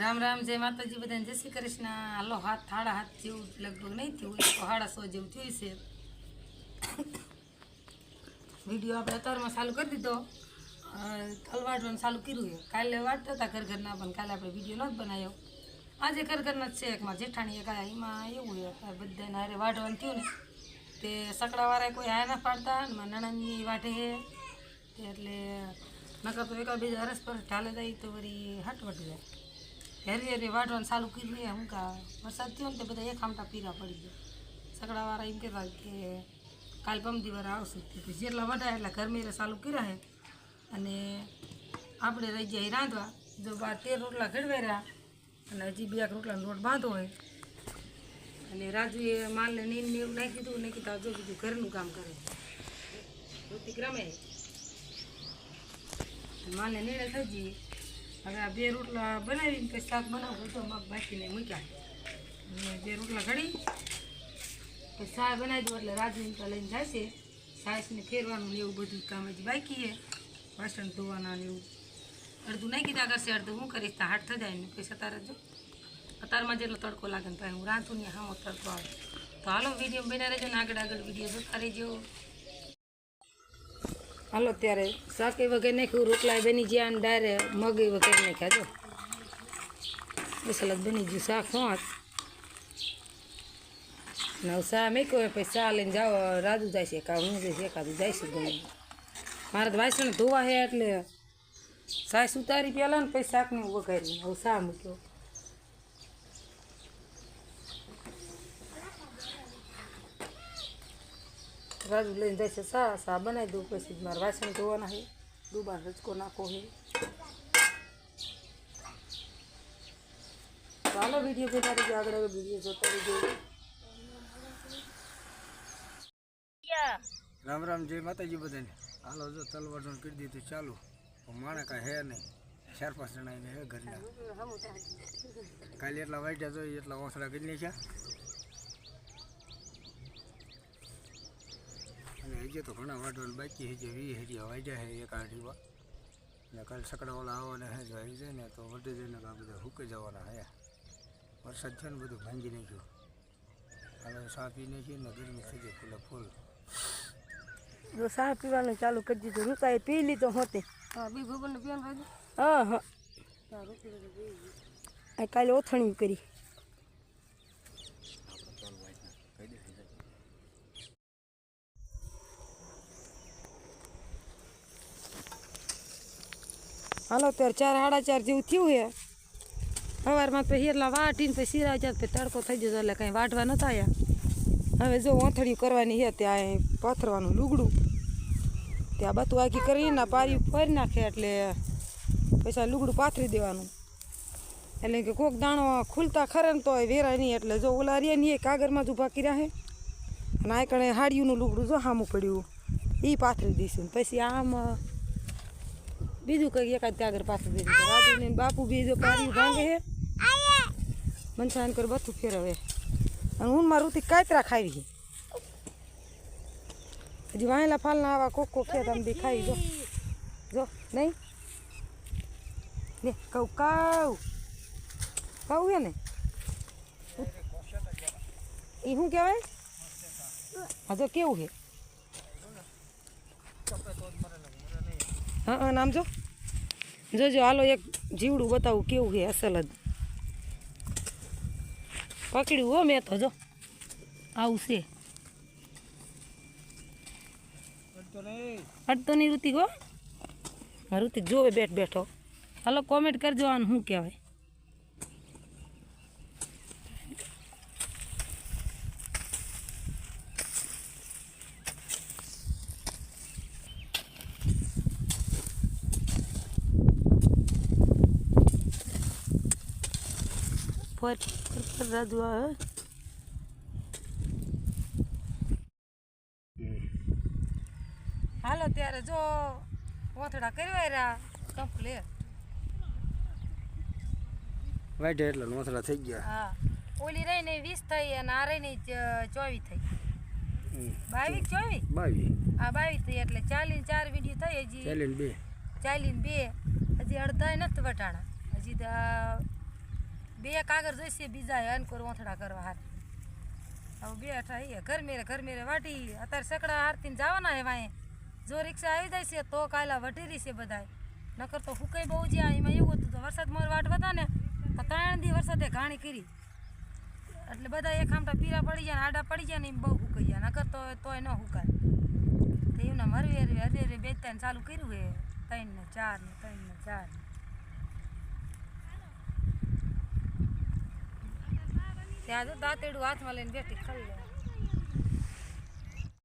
રામ રામ, જય માતાજી બધાને. જય શ્રી કૃષ્ણ. હાલો, હાથ થાળા હાથ જેવું લગભગ નહીં થયું તો હાડા સો જેવું થયું છે વીડિયો આપણે અત્યારમાં ચાલુ કરી દીધો. કાલ વાટવાનું ચાલુ કર્યું છે. કાલે વાટતા હતા ઘર ઘરના પણ કાલે આપણે વીડિયો નહોતો બનાવ્યો. આજે ઘર ઘરના જ છે એકમાં જેઠાણી એક. એમાં એવું છે બધાને હારે વાટવાનું થયું ને, તે સકડાવાળા કોઈ હાય ના પાડતા નણંદની વાટે એટલે નકર તો એકા બીજા હરસ પર ઢાલે જાય તો વળી હટવટ જાય. હેરી હેરી વાટવાનું ચાલુ કર્યું છે હું કા વરસાદ થયો ને તો બધા એક આમટા પીરા પડી ગયા. સકડાવાળા એમ કહેતા કે કાલ પમદી વાર આવશે. જેટલા વઢાય એટલા ગરમીરે ચાલુ કર્યા હે. અને આપણે રહી જાય રાંધવા. જો બાર તેર રોટલા ઘડવાઈ રહ્યા અને હજી બે રોટલાનો લોટ બાંધો હોય અને રાજુએ માલને નહીં ને એવું નાખી દીધું. ને કીધું જો બીજું ઘરનું કામ કરે. ઋતિક રમે માલને નીડે થઈ જઈએ હવે આ બે રોટલા બનાવીને પછી શાક બનાવું તો બાકીને મૂક્યા. બે રોટલા ઘડી. પછી શાક બનાવી દઉં એટલે રાજુ ઇનકા લઈને જાય છે સાસને ફેરવાનું એવું બધું કામ જ બાકી છે. વાસણ ધોવાના ને એવું. અડધું નાખી કીધા કરશે, અડધું હું કરીશ ત્યાં હાથ થઈ જાય ને પછી અત્યારે જો. અત્યારમાં જેટલો તડકો લાગે ને ભાઈ હું રાંધું ને હામો તડકો આવે. તો હાલો વીડિયો બના રહેજો ને આગળ આગળ વીડિયો જોતા રહેજો. હાલો ત્યારે શાકે વગેરે નાખ્યું, રોટલા બની ગયા અને ડાયરે મગ વગેરે નાખ્યા, જો. મસાલા બની ગયું, શાક શું ને હવે શા મેક્યો પછી શા લઈને જાઓ રાજુ જાય છે કા હું જઈશ એકાદું જઈશું ગમે મારે તો વાસણ ધોવા છે એટલે સાસ ઉતારી પહેલાં ને પછી શાકને વઘાર્યું હવે શા મૂક્યો. રાજુ લઈને જાય છે સા સા બનાવી દઉં પછી મારે વાસણ ધોવાના છે. દુબાર રચકો નાખો છે. ચાલો વીડિયો જોતા રહીજો, આગળ હવે વીડિયો જોતા રહીજો. રામ રામ, જય માતાજી બધાને. હાલો, જો તલવારનું કરી દીધું, ચાલુ. માણે કાંઈ હે નહીં. ચાર પાંચ જણા એને હે ઘરના. કાલે એટલા વાગ્યા જોઈએ, એટલા ઓસડા કરી નાખ્યા હજી તો ઘણા વાઢવાનું બાકી હજી વી હજી વાજ્યા છે એક આઠીમાં ને કાલે સકડાવાળા આવવાના હે જો આવી જાય ને તો વધી જઈને આ બધા હુકે જવાના હે. વરસાદ છે ને બધું ભાંગી નાખ્યું. હવે સાફ પી નાખી ને ગરમી થઈ જાય ફૂલે ફૂલ. જો સાફ પીવાનું ચાલુ કરી દીધું. રૂતાએ પી લીધો હોતે. હા બી ભગવાન પીવાનું હા હા. આ કાલે ઓથણી કરી. હાલો ત્યારે ચાર સાડા ચાર જેવું થયું હે સવારમાં પછી એટલા વાટીને પછી સિરા જાય પછી તડકો થઈ જતો એટલે કાંઈ વાટવા નતા આવ્યા હવે જો ઓથડિયું કરવાની હે ત્યાં પથરવાનું લુગડું. ત્યાં બધું આખી કરીને પારી ફરી નાખે એટલે આ લુગડું પાથરી દેવાનું. એટલે કે કોક દાણો ખુલતા ખરે ને તો વેરાય નહીં, એટલે જો ઓલા રે નહીં એ કાગળમાં જ ઊભા કર્યા હે અને આ કણે હાડિયુંનું લુગડું જો સામું પડ્યું. એ પાથરી દઈશું પછી આમ બીજું કઈ એકાદ કાગળ પાછું દીધું. બાપુ બીજો પારી ભાંગે હે. મનસાન કર બધું ફેરવે. અને હું મારું રુતિ કાતરા ખાવી હજી વાયેલા ફાલના આવા કોક કોક છે તમે બી ખાઈ જો. જો નહીં? ને કઉ કાવ કાવ હે ને? એ શું કહેવાય? હા જો કેવું છે હા હા નામ જો. જોજો હાલો એક જીવડું બતાવું કેવું છે અસલ જ. પકડ્યું હો મેં તો જો. આવું છે. અડતો નહીં. ઋતિક હો. હા ઋતિક જોવે બેઠ બેઠો. હાલો કોમેન્ટ કરજો આનું શું કહેવાય. ફર ફર રાજુ આવે હાલો ત્યારે જો ઓથડા કરવા રહ્યા કમ્પ્લેટ વાઢે એટલે નોથડા થઈ ગયા. હા. ઓલી રહી ને વીસ થઈ અને આ રહી ને ચોવીસ થઈ. બાવીસ ચોવીસ? બાવીસ. આ બાવીસ થઈ એટલે ચાલીને ચાર વીડિયો થઈ હજી ચાલીને બે. ચાલીને બે. હજી અડધા નથી વટાણા. હજી બે કાગર જોઈશે બીજા અનકોર ઓથડા કરવા હાર હવે બે અઠા એ ઘર મેરે ઘર મેરે વાટી. અત્યારે સકડા હારતીને જવાના હે વાંહે. જો રિક્ષા આવી જાય છે, તો કાયલા વટીરી છે બધાય. નકર તો હુકાઈ બહુ જ્યાં એમાં એવું હતું તો વરસાદ મોર વાટ વધા ને, તો ત્રણ દી વરસાદે ઘાણી કરી. એટલે બધા એક આમટા પીરા પડી જાય આડા પડી જાય ને એમ બહુ હુકાઈ જાય નકર તો તોય ન હુકાય. તો એમના હરવે હરવે હરે હરે બે ત્રણ ચાલુ કર્યું હે. ત્રણ ને ચાર ને ત્રણ ને ચાર ને. ત્યાં જો દાંતેડું હાથમાં લઈને બેઠી ખાઈ લે.